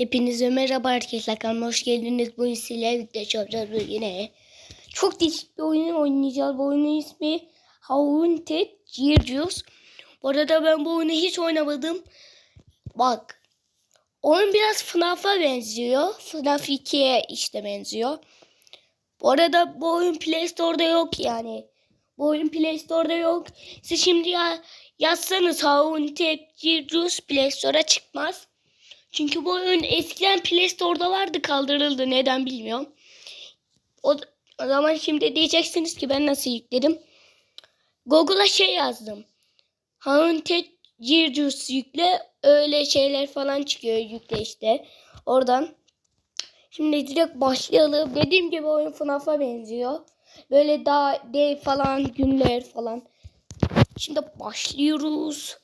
Hepinize merhaba arkadaşlar kanalıma hoş geldiniz. Bugün sizlerle birlikte çalışacağız yine. Çok değişik bir oyun oynayacağız. Bu oyunun ismi Haunted Gears. Bu arada ben bu oyunu hiç oynamadım. Bak. Oyun biraz FNAF'a benziyor. FNAF 2'ye işte benziyor. Bu arada bu oyun Play Store'da yok yani. Bu oyun Play Store'da yok. Siz şimdi ya yazsanız Haunted Gears Play Store'a çıkmaz. Çünkü bu oyun eskiden Play Store'da vardı kaldırıldı neden bilmiyorum. O, o zaman şimdi diyeceksiniz ki ben nasıl yükledim. Google'a şey yazdım. Haunted Gears yükle öyle şeyler falan çıkıyor yükle işte. Oradan. Şimdi direkt başlayalım. Dediğim gibi oyun FNAF'a benziyor. Böyle daha dev falan günler falan. Şimdi başlıyoruz.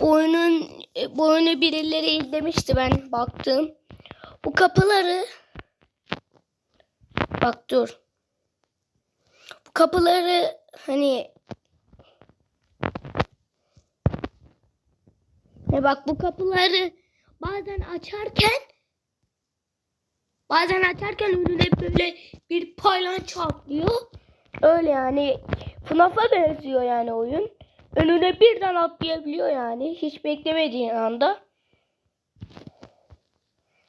Bu oyunun bu oyunu birileri izlemişti ben baktım. Bu kapıları bak dur. Bu kapıları hani ne bak bu kapıları bazen açarken bazen açarken önüne böyle bir paylan çatlıyor. Öyle yani FNAF'a benziyor yani oyun. Önüne birden atlayabiliyor yani. Hiç beklemediğin anda.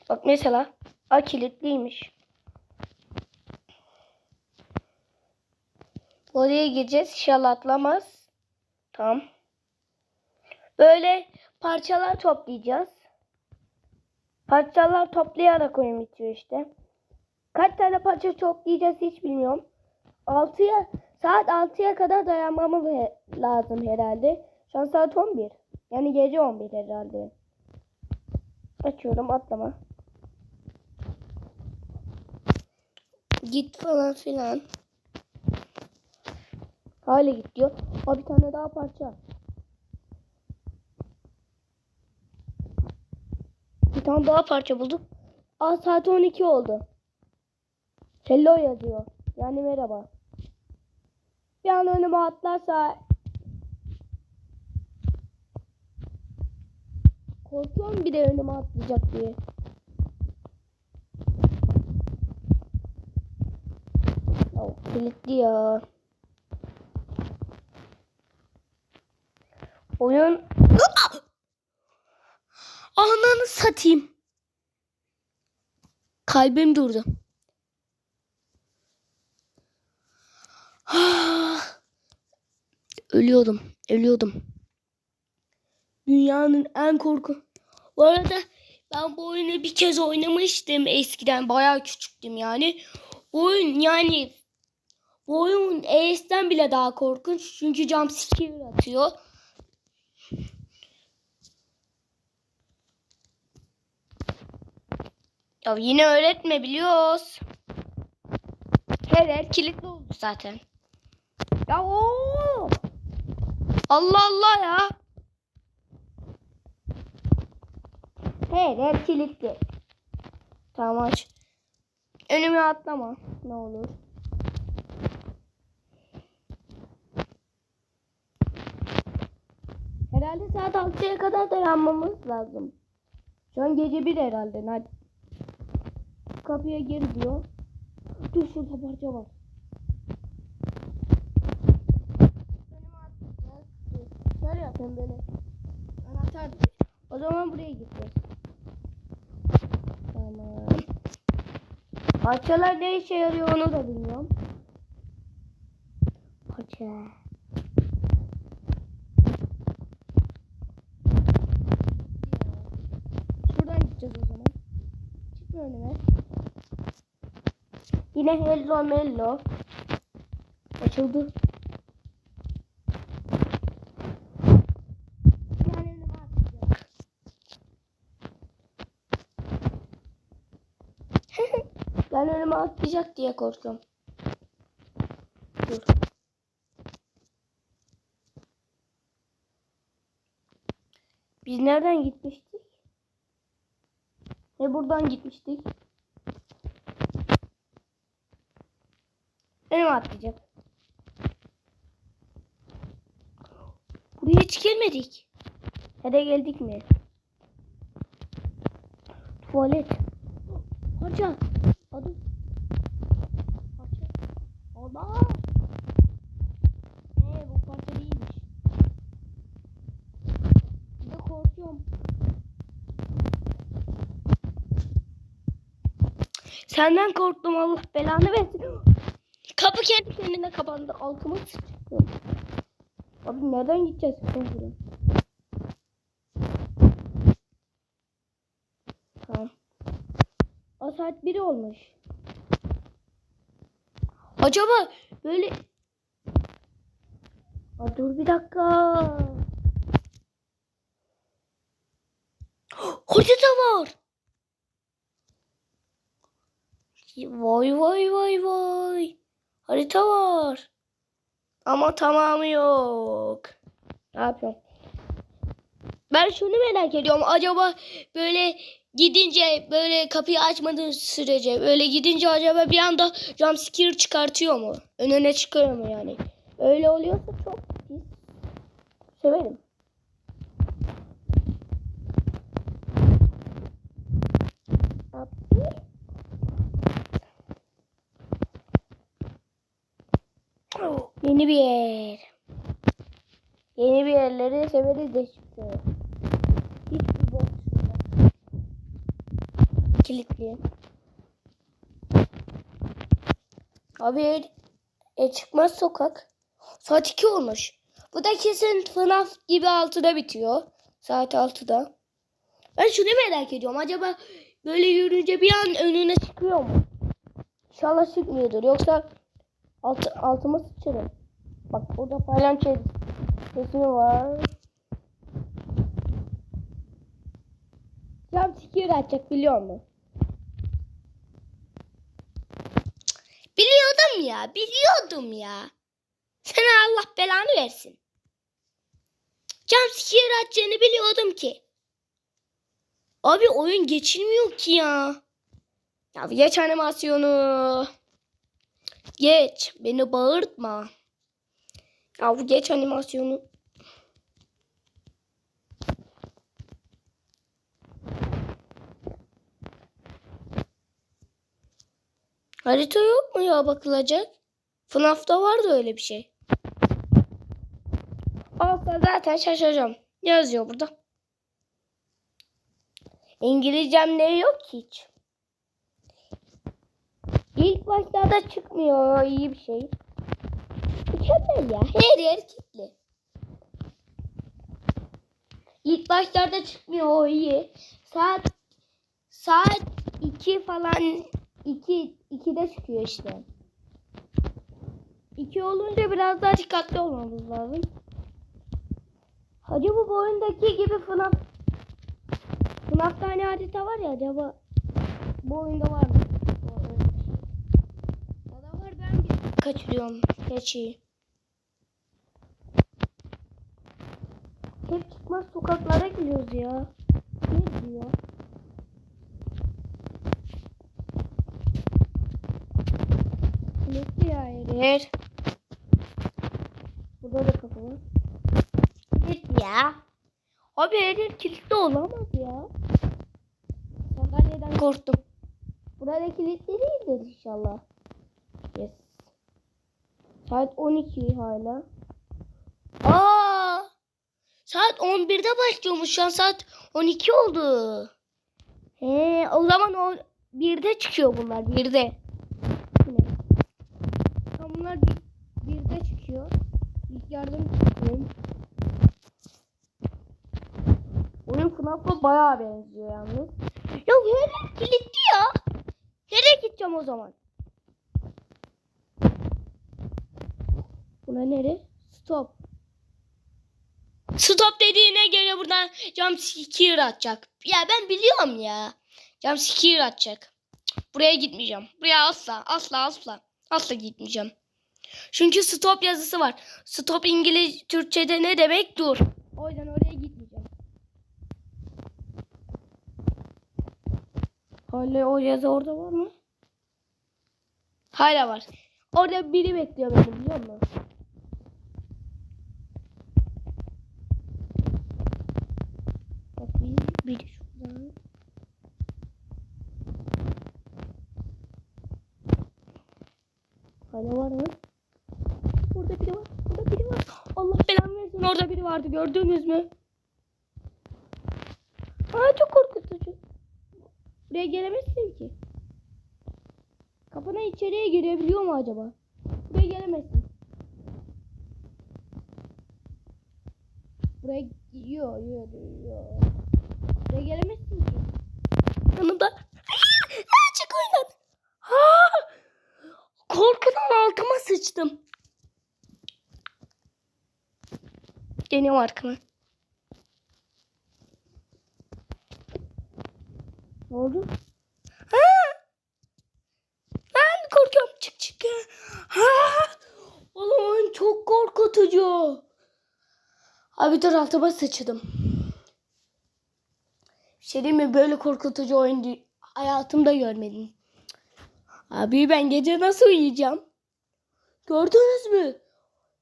Bak mesela. A kilitliymiş. Oraya gireceğiz. İnşallah atlamaz. Tamam. Böyle parçalar toplayacağız. Parçalar toplayarak oyun bitiyor işte. Kaç tane parça toplayacağız hiç bilmiyorum. 6'ya saat 6'ya kadar dayanmamız lazım herhalde. Şu an saat 11. Yani gece 11 herhalde. Açıyorum atlama. Git falan filan. Hala git diyor. Aa, bir tane daha parça. Bir tane daha parça bulduk. Aa saat 12 oldu. Hello yazıyor. Yani merhaba. Bir an önüme atlarsa korkuyorum bir de önüme atlayacak diye. Ya kilitli ya. Oyun Ananı satayım. Kalbim durdu. Ölüyordum. Ölüyordum. Dünyanın en korku. Bu arada ben bu oyunu bir kez oynamıştım eskiden. Bayağı küçüktüm yani. Bu oyun yani bu oyun AS'den bile daha korkunç. Çünkü jumpscare atıyor. Ya yine öğretme biliyoruz. Her yer kilitli oldu zaten. Ya ooo. Allah Allah ya. Her kilitli. Tamam aç. Önüme atlama. Ne olur. Herhalde saat 6'ya kadar dayanmamız lazım. Şu an gece 1 herhalde. Hadi. Kapıya gir diyor. Dur şurada parça var. Önüme atlayacağız. Yapayım böyle. Anahtar. O zaman buraya gideceğiz. Tamam. Parçalar ne işe yarıyor onu da bilmiyorum. Parça. Şuradan gideceğiz o zaman. Çıkma önüme. Yine hello mello. Açıldı. Ben önüme atlayacak diye korkuyorum. Dur. Biz nereden gitmiştik? Ve buradan gitmiştik. Önüme atlayacak. Buraya hiç. Ya da geldik mi? Tuvalet. Parça. Adı. Parça. Allah. Ee, bu parça değilmiş. Bir de korkuyorum. Senden korktum Allah belanı versin. Kapı kendi kendine kapandı. Altıma sıçtım. Abi nereden gideceğiz buraya. Tamam. O saat biri olmuş. Acaba böyle... Aa, dur bir dakika. Harita var. Vay vay vay vay. Harita var. Ama tamamı yok. Ne yapıyorum? Ben şunu merak ediyorum. Acaba böyle gidince böyle kapıyı açmadığın sürece böyle gidince acaba bir anda jumpscare çıkartıyor mu? Önüne çıkıyor mu yani? Öyle oluyorsa çok. Severim. Yeni bir yer. Yeni bir yerleri severiz de çıktı. Kilitli. Abi e, çıkmaz sokak. Saat 2 olmuş. Bu da kesin FNAF gibi 6'da bitiyor. Saat 6'da. Ben şunu merak ediyorum. Acaba böyle yürüyünce bir an önüne çıkıyor mu? İnşallah çıkmıyordur. Yoksa Alt, altıma sıçarım. Bak burada paylanço resmi var. Cam sikir açacak biliyor musun? Biliyordum ya. Biliyordum ya. Sana Allah belanı versin. Cam sikir açacağını biliyordum ki. Abi oyun geçilmiyor ki ya. Ya geç animasyonu. Geç. Beni bağırtma. Ya geç animasyonu. Harita yok mu ya bakılacak? FNAF'ta vardı öyle bir şey. Alsa zaten şaşıracağım. Ne yazıyor burada? İngilizcem ne yok ki hiç. İlk başlarda çıkmıyor. iyi bir şey. Mükemmel ya. Her yer kilitli. İlk başlarda çıkmıyor o iyi. Saat saat 2 falan 2 2'de çıkıyor işte. 2 olunca biraz daha dikkatli olmamız lazım. Acaba bu oyundaki gibi FNAF FNAF'ta hani harita var ya acaba bu oyunda var mı? Ya da var ben bir kaçırıyorum keçiyi. Hep çıkmaz sokaklara gidiyoruz ya. Ne diyor? Yer. Burada da kapı var. Kilitli ya. Abi yer kilitli olamaz ya. Sandalyeden korktum. Burada kilitli değildir inşallah. Yes. Saat 12 hala. Aa! Saat 11'de başlıyormuş. Şu an saat 12 oldu. He, o zaman o 1'de çıkıyor bunlar. 1'de. Bunlar 1'de çıkıyor. İlk yardım çıkıyor. Oyun FNAF'a bayağı benziyor yalnız. Ya nereye kilitli ya? Nereye gideceğim o zaman? Buna nere? Stop. Stop dediğine göre buradan cam scare atacak. Ya ben biliyorum ya. Cam scare atacak. Buraya gitmeyeceğim. Buraya asla asla asla asla gitmeyeceğim. Çünkü stop yazısı var. Stop İngiliz Türkçe'de ne demek? Dur. O yüzden oraya gitmeyeceğim. Hala o yazı orada var mı? Hala var. Orada biri bekliyor beni biliyor musun? Bakayım biri şuradan. Hala var mı? Biri vardı gördünüz mü? Aa çok korkutucu. Buraya gelemezsin ki. Kapına içeriye girebiliyor mu acaba? Buraya gelemezsin. Buraya yiyor, yiyor, yiyor. Buraya gelemezsin ki. Yanımda. Aa, çık oyundan. Ha! Korkudan altıma sıçtım. Deniyorum arkamı. Ne oldu? Ha! Ben korkuyorum. Çık çık. Ha! Oğlum çok korkutucu. Abi dur altıma sıçdım. Bir şey mi? Böyle korkutucu oyun hayatımda görmedim. Abi ben gece nasıl uyuyacağım? Gördünüz mü?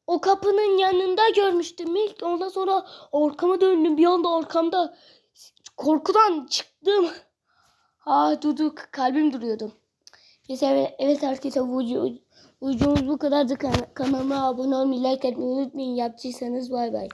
O kapının yanında görmüştüm ilk. Ondan sonra arkama döndüm. Bir anda arkamda korkudan çıktım. Ah duduk kalbim duruyordu. Neyse evet, vucu- videomuz bu kadardı. Kan- Kanalıma abone olmayı, like etmeyi unutmayın. Yaptıysanız bay bay.